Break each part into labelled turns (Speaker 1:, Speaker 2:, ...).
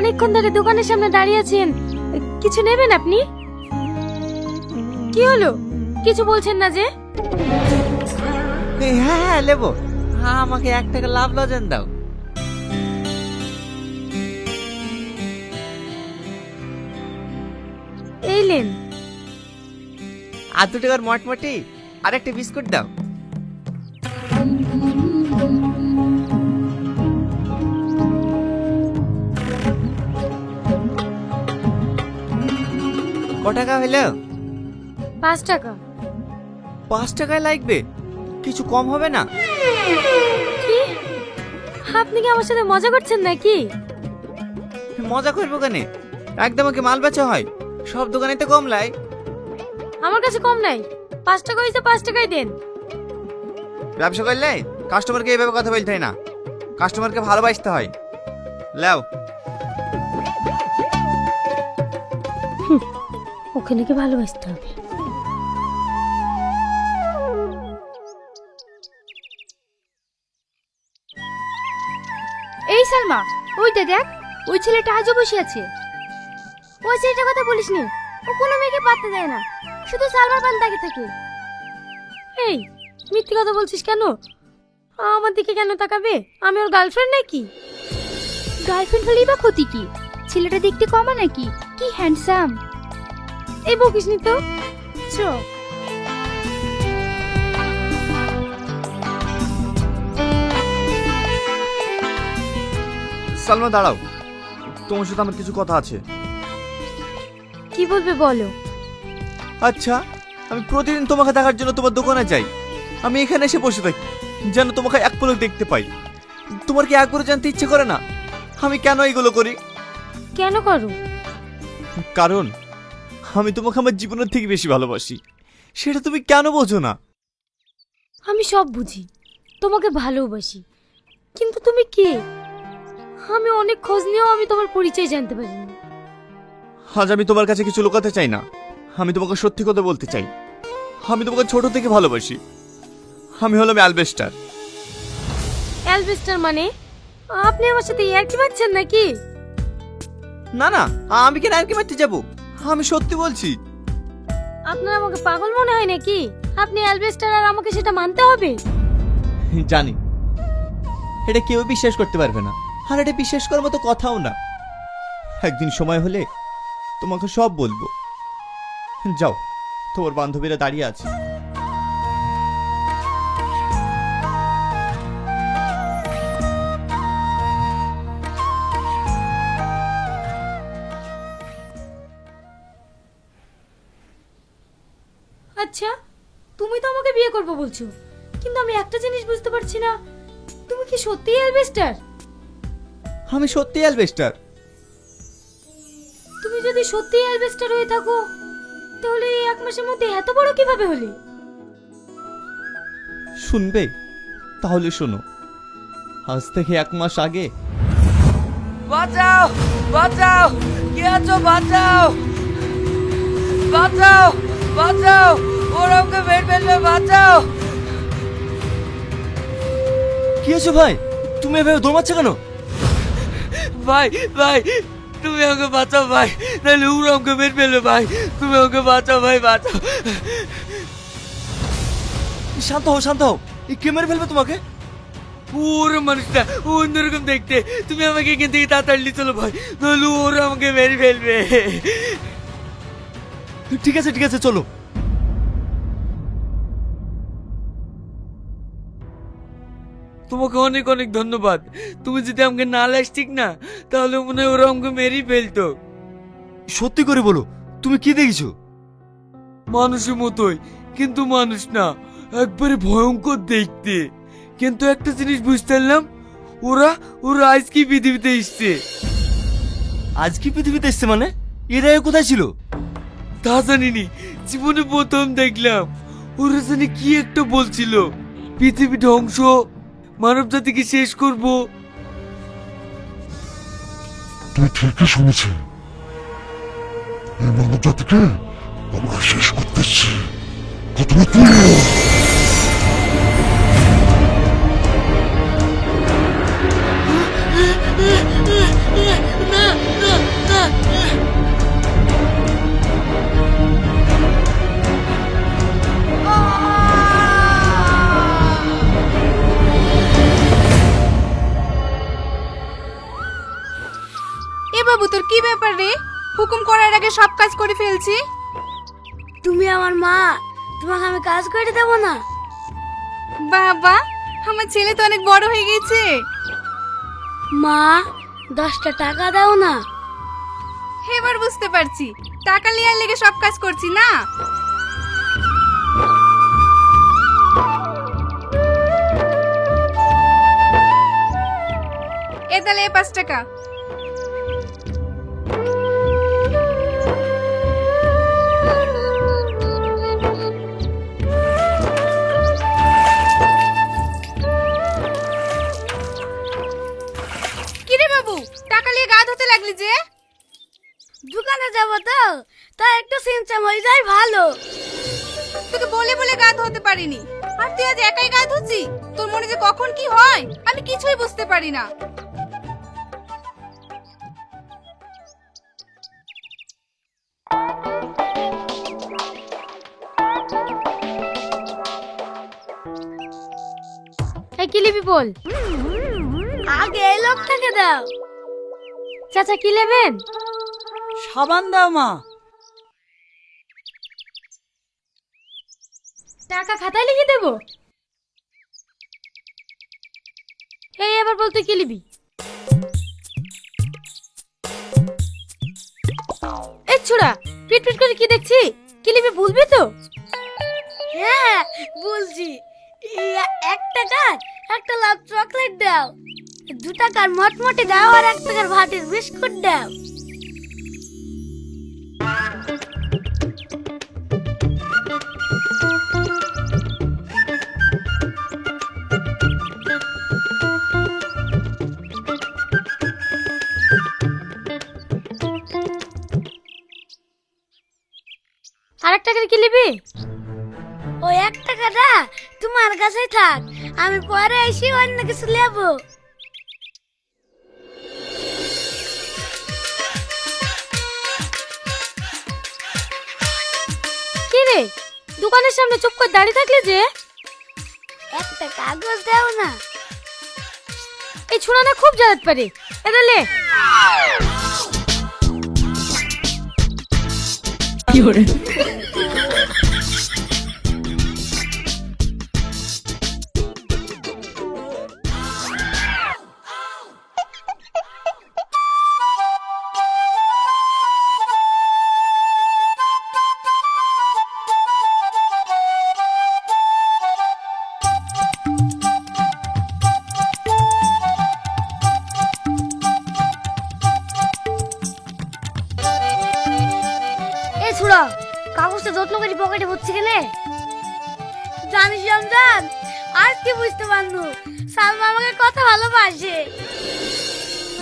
Speaker 1: অনেকক্ষণ ধরে দোকানের সামনে দাঁড়িয়ে আছেন। কিছু নেবেন আপনি? কি হলো? কিছু বলছেন না যে?
Speaker 2: হ্যাঁ হ্যাঁ নেব। হ্যাঁ আমাকে এক টাকা লাভ লজেন দাও।
Speaker 1: এই লেন
Speaker 2: আর দু টাকার মটমটি আর একটা বিস্কুট দাও। ক টাকা হইল
Speaker 1: পাঁচ টাকা।
Speaker 2: পাঁচ টাকায় লাগবে? কিছু কম হবে না?
Speaker 1: কি? আপনি কি আমার সাথে মজা করছেন নাকি?
Speaker 2: মজা করব কেনে? একদম কি মাল বেচা হয়? সব দোকানে তো কম লাই।
Speaker 1: আমার কাছে কম নাই। পাঁচ টাকা হয়েছে পাঁচ টাকাই দেন।
Speaker 2: ব্যবসা করলে কাস্টমারকে এইভাবে কথা বলতে হয় না। কাস্টমারকে ভালোবাসতে হয়। লাও।
Speaker 1: ওকে নাকি ভালোবাসতে হবে।
Speaker 3: এই সালমা ওইটা দেখ ওই ছেলেটা আজও বসে আছে।
Speaker 1: ওই সেইটা কথা বলিস নি ও কোনো মেয়েকে পাত্তা দেয় না শুধু সালমার পান তাকে থাকে। এই মিথ্যে কথা বলছিস কেন? আমার দিকে কেন তাকাবে? আমি ওর গার্লফ্রেন্ড নাকি?
Speaker 3: গার্লফ্রেন্ড হলেই বা ক্ষতি কি? ছেলেটা দেখতে কমা নাকি? কি হ্যান্ডসাম
Speaker 1: এই বকিস নি তো। চ।
Speaker 4: সালমা দাঁড়াও। তোমার সাথে আমার কিছু কথা আছে।
Speaker 1: কি বলবে বলো।
Speaker 4: আচ্ছা আমি প্রতিদিন তোমাকে দেখার জন্য তোমার দোকানে যাই। আমি এখানে এসে বসে থাকি যেন তোমাকে এক পলক দেখতে পাই। তোমার কি একবারও জানতে ইচ্ছে করে না? আমি কেন এগুলো করি?
Speaker 1: কেন করো?
Speaker 4: কারণ আমি তোমাকে আমার জীবনের থেকে বেশি ভালোবাসি। সেটা তুমি কেন বোঝো না?
Speaker 1: আমি সব বুঝি। তোমাকে ভালোবাসি। কিন্তু তুমি কে? আমি অনেক খোঁজ নিয়েও আমি তোমার পরিচয় জানতে পারিনি।
Speaker 4: আজ আমি তোমার কাছে কিছু লুকাতে চাই না। আমি তোমাকে সত্যি কথা বলতে চাই। আমি তোমাকে ছোট থেকে ভালোবাসি। আমি হলাম অ্যালবেস্টার।
Speaker 1: অ্যালবেস্টার মানে? আপনি আমার সাথে ইয়ার্কি মারছেন নাকি?
Speaker 4: না না আমি কেন আর কি মারতে যাব? আমি সত্যি বলছি।
Speaker 1: আপনার আমাকে পাগল মনে হয় নাকি? আপনি অ্যালবেস্টার আর আমাকে সেটা মানতে হবে?
Speaker 4: জানি। এটা কেউ বিশ্বাস করতে পারবে না। আর এটা বিশ্বাস করার মতো কথাও না। একদিন সময় হলে তোমাকে সব বলব। যাও তোমার বান্ধবীরা দাঁড়িয়ে আছে।
Speaker 1: করবে বলছো? কিন্তু আমি একটা জিনিস বুঝতে পারছি না। তুমি কি সত্যিই অ্যালবেস্টার?
Speaker 4: আমি সত্যি অ্যালবেস্টার।
Speaker 1: তুমি যদি সত্যিই অ্যালবেস্টার হয়ে থাকো তাহলে এই এক মাসের মধ্যে এত বড় কীভাবে হলে?
Speaker 4: শুনবে? তাহলে শোনো। আজ থেকে এক মাস আগে
Speaker 2: বাঁচাও বাঁচাও কে আছো বাঁচাও? বাঁচাও বাঁচাও। ওরা ওকে বের ফেলবে বাঁচাও।
Speaker 4: কি হয়েছে ভাই? তুমি এভাবে দৌড়াচ্ছ কেন?
Speaker 2: ভাই ভাই তুমি আমাকে বাঁচাও ভাই। নাহলে ওরা আমাকে বের ফেলবে ভাই। তুমি আমাকে বাঁচাও ভাই বাঁচাও।
Speaker 4: শান্ত হও শান্ত হও। এই কে মেরে ফেলবে তোমাকে?
Speaker 2: ওর মানুষটা অন্যরকম দেখতে। তুমি আমাকে এখান থেকে তাড়াতাড়ি চলো ভাই। নাহলে ওরা আমাকে মেরে ফেলবে।
Speaker 4: ঠিক আছে ঠিক আছে চলো।
Speaker 2: তোমাকে অনেক অনেক ধন্যবাদ। তুমি যদি আমাকে না লাস ঠিক না তাহলে মনে হয় ওরা আমাকে মেরেই ফেলতো।
Speaker 4: সত্যি করে বলো তুমি কি দেখেছ?
Speaker 2: মানুষের মতোই কিন্তু মানুষ না একবারে ভয়ঙ্কর দেখতে। কিন্তু একটা জিনিস বুঝতে পারলাম ওরা ওরা আজ কি পৃথিবীতে এসছে?
Speaker 4: আজ কি পৃথিবীতে এসছে মানে? এরা কোথায় ছিল?
Speaker 2: তা জানিনি জীবনে প্রথম দেখলাম। ওরা জানি কি একটা বলছিল। পৃথিবী ধ্বংস মানব জাতিকে শেষ করব।
Speaker 5: তুই ঠিকই শুনেছি। এই মানব জাতিকে আমরা শেষ করতেছি প্রথমে তুই
Speaker 6: ব্যাপার রে হুকুম করার আগে সব কাজ করে ফেলছি।
Speaker 7: তুমি আমার মা তোমাকে আমি কাজ করে দেবো না।
Speaker 6: বাবা আমার ছেলে তো অনেক বড় হয়ে গেছে।
Speaker 7: মা দশটা টাকা দাও না।
Speaker 6: এবার বুঝতে পারছি। টাকা লিয়ার লেগে সব কাজ করছি না? এ তাহলে পাঁচ টাকা। গা ধুতে লাগলি যে?
Speaker 7: দোকানে যাব তো তাই একটু সিমচাম হয়ে যায় ভালো।
Speaker 6: তোকে বলে বলে গা ধোতে পারিনি। আর তুই আজ একাই গা ধুচ্ছি? তোর মনে যে কখন কি হয় আমি কিছুই বুঝতে পারি না।
Speaker 7: কি লিবি বল? আগে এই লোকটাকে দাও। চাচা কি নেবেন?
Speaker 8: সাবান দাও মা।
Speaker 7: টাকা খাতায় লিখে দেব? এই এবার বলতে কি লিবি এই ছোড়া পিট পিট করে কি দেখছি? কি লিবি বলবি তো? হ্যাঁ বলছি। এক টাকার একটা লাভ চকলেট দাও। দু টাকার মটমটে দাও আর এক টাকার ভাতের বিস্কুট দাও। আর এক টাকার কি নিবি? ওই এক টাকাটা তোমার কাছেই থাক। আমি পরে এসে অন্য কিছু নেব। দোকানের সামনে চুপ করে দাঁড়িয়ে থাকলে যে? একটা কাগজ দাও না। এই ছোড়াটা খুব জ্বালাত পারে। এটা লে। এই সালমা আমাকে কত ভালোবাসে।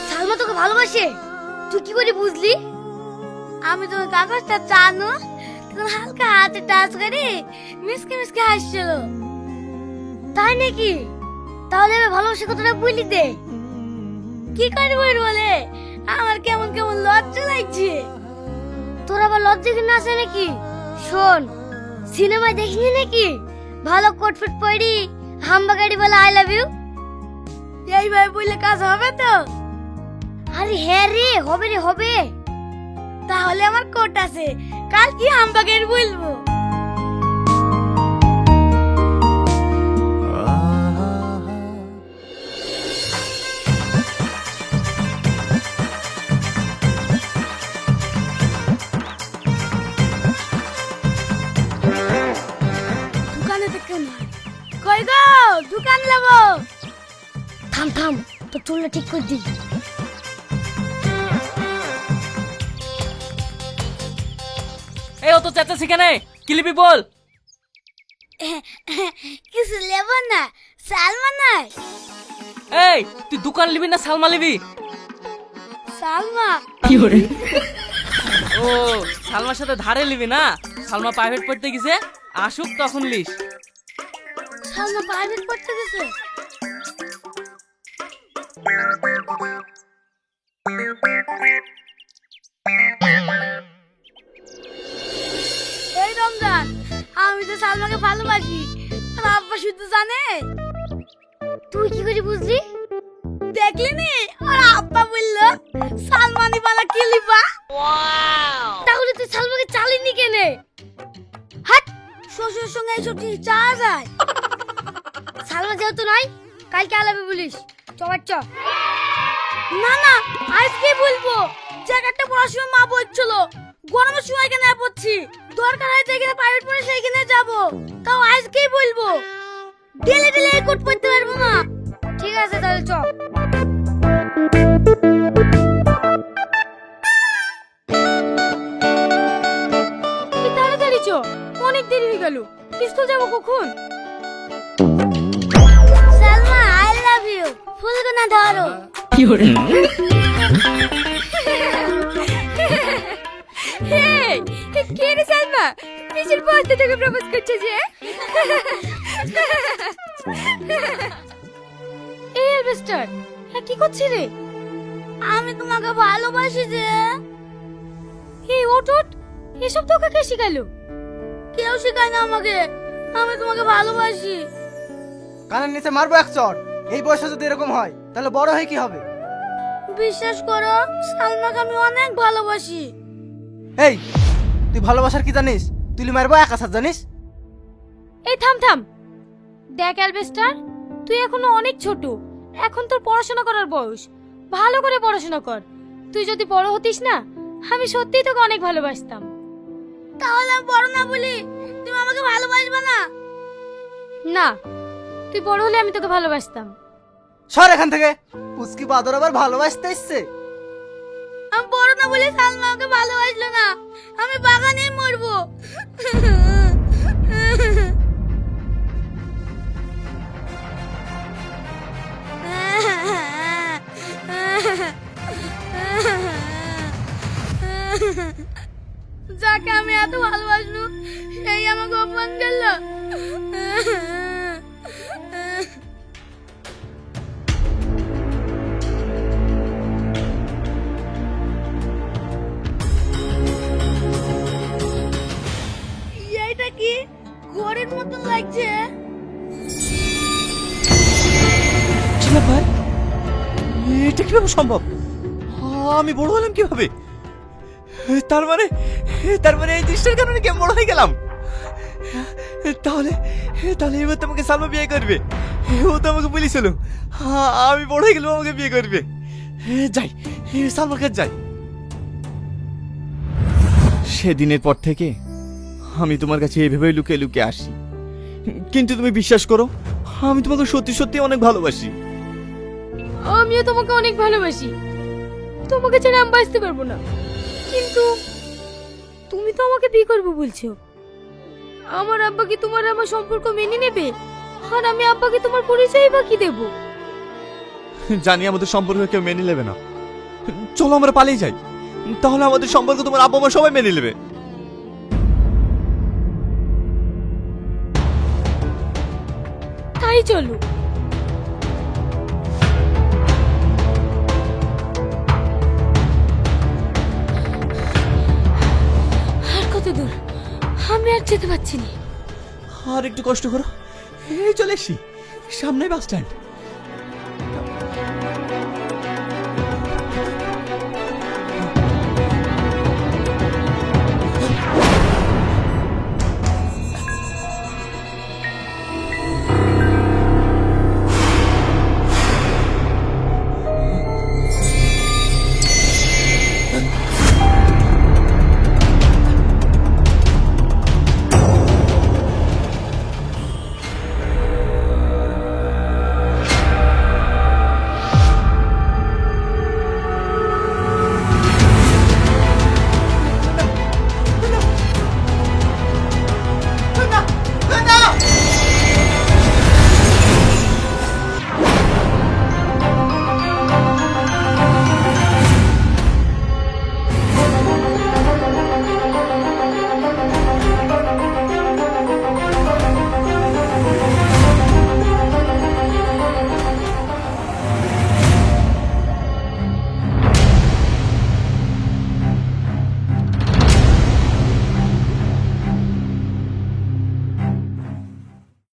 Speaker 7: সালমা তোকে ভালোবাসে? তুই কি করে বুঝলি? আমি তো ওই কাগজটা জানো তখন হালকা হাতে টাচ করে মিসকে মিসকে হাসছিল। তাই নাকি? তাহলে এবার ভালোবাসে কতটা বুঝলি দে কি করে বলে? আমার কেমন কেমন লজ্জা লাগছে। তোর আবার লজ্জা কিনে আছে নাকি? শোন সিনেমায় দেখিনি নাকি? ভালো কোট ফিট পরি হাম্বা গাড়ি বলে আই লাভ ইউ এইভাবে বললে কাজ হবে তো? আরে হ্যাঁ রে হবে রে হবে। তাহলে আমার কোট আছে। কাল কি হাম্বা গাড়ি বলব? দোকানে নয় কই গো দোকান লাবো থাম থাম তো চুলটা ঠিক করে দিই
Speaker 8: এই অত চেঁচা সেখানে কিলিপি বল?
Speaker 7: কিছু লেবো না সালমা নাই।
Speaker 8: এই তুই দোকান নিবি না সালমা নিবি
Speaker 7: সালমা?
Speaker 8: ও সালমার সাথে ধারে নিবি না? সালমা প্রাইভেট পড়তে গেছে আসুক তখন লিস।
Speaker 7: সালমা প্রাইভেট পড়তে গেছে? এই রমজান আমি তো সালমাকে ভালোবাসি। আর আব্বা শুধু জানে। তুই কি করে বুঝলি? দেখলি নি? আর আব্বা বলল সালমানি বালা কিলিবা তাহলে তুই সালমাকে চালিনি কেনে? হাট! শ্বশুর সঙ্গে এইসব জিনিস চাওয়া যায়। সালমা যেহেতু নাই কালকে আলাবে বলিস। চবার চ না না আজকে বলব? জায়গাটা পড়ার সময় মা বলছিল, গরমের সময় এখানে পড়ছি। দরকার হয় যেখানে প্রাইভেট পড়ে সেইখানে যাব। তাও আজকেই বলব? ডেলে ডেলে কোট পড়তে পারব না। ঠিক আছে, তাহলে চ। তাড়াতাড়ি চ। অনেক দেরি হয়ে গেল। স্কুল যাব কখন? ফুলগুনা ধরো কে রে সালমা প্রপোজ করছে যে এই হ্যাঁ কি করছিস রে আমি তোমাকে ভালোবাসি যে এই ওট ওট এসব তোকে কে শিখালো কেউ শেখায় না আমাকে আমি তোমাকে ভালোবাসি
Speaker 9: কানের নিচে মারবো এক চর এই বয়সে যদি এরকম হয় তাহলে বড় হয়ে কি হবে?
Speaker 7: বিশ্বাস করো সালমাকে আমি অনেক ভালোবাসি।
Speaker 9: এই তুই ভালোবাসার কি জানিস? তুই মারবো এক আসার জানিস?
Speaker 7: এই থাম থাম। দেখ অ্যালবেস্টার তুই এখনও অনেক ছোট। এখন তোর পড়াশোনা করার বয়স। ভালো করে পড়াশোনা কর। তুই যদি বড় হতিস না আমি সত্যিই তোকে অনেক ভালোবাসতাম। তাহলে বড় না বলি তুমি আমাকে ভালোবাসবে না? না তুই বড় হলে আমি তোকে ভালোবাসতাম।
Speaker 9: সর এখান থেকে। পুচকি বাদর আবার ভালোবাসতে এসছে।
Speaker 7: আমি বড় না বলে সালমা আমাকে ভালোবাসলো না। আমি বাগানেই মরবো। যাকে আমি এত ভালোবাসলু সেই আমাকে অপমান করল। লাগছে?
Speaker 4: এটা কীভাবে সম্ভব? আমি বড় হলাম কীভাবে? তার মানে তার মানে এই দৃশ্যের কারণে কি বড় হয়ে গেলাম? তাহলে তাহলে এবার তো আমাকে সালমা বিয়ে করবে। ও তো আমাকে বলেছিল আমি বড় হয়ে গেলেও আমাকে বিয়ে করবে। যাই, সালমার কাছে যাই। সেদিনের পর থেকে আমি তোমার কাছে এভাবেই লুকিয়ে লুকিয়ে আসি। কিন্তু তুমি বিশ্বাস করো আমি তোমাকে সত্যি সত্যি অনেক ভালোবাসি।
Speaker 7: আমিও তোমাকে অনেক ভালোবাসি। তোমাকে ছেড়ে আমি বাঁচতে পারব না। কিন্তু তুমি তো আমাকে বিয়ে করবে বলছো। আমার আব্বা কি তোমার আমার সম্পর্ক মেনে নেবে আর আমি আব্বাকে তোমার পরিচয় বা কি দেবো?
Speaker 4: জানি আমাদের সম্পর্ক কেউ মেনে নেবে না। চলো আমরা পালিয়ে যাই। তাহলে আমাদের সম্পর্ক তোমার আব্বা মা সবাই মেনে নেবে।
Speaker 7: চলো আর কত দূর? আমি আর যেতে পারছি না।
Speaker 4: আর একটু কষ্ট করো। এই চলে এসছি। সামনে বাস স্ট্যান্ড।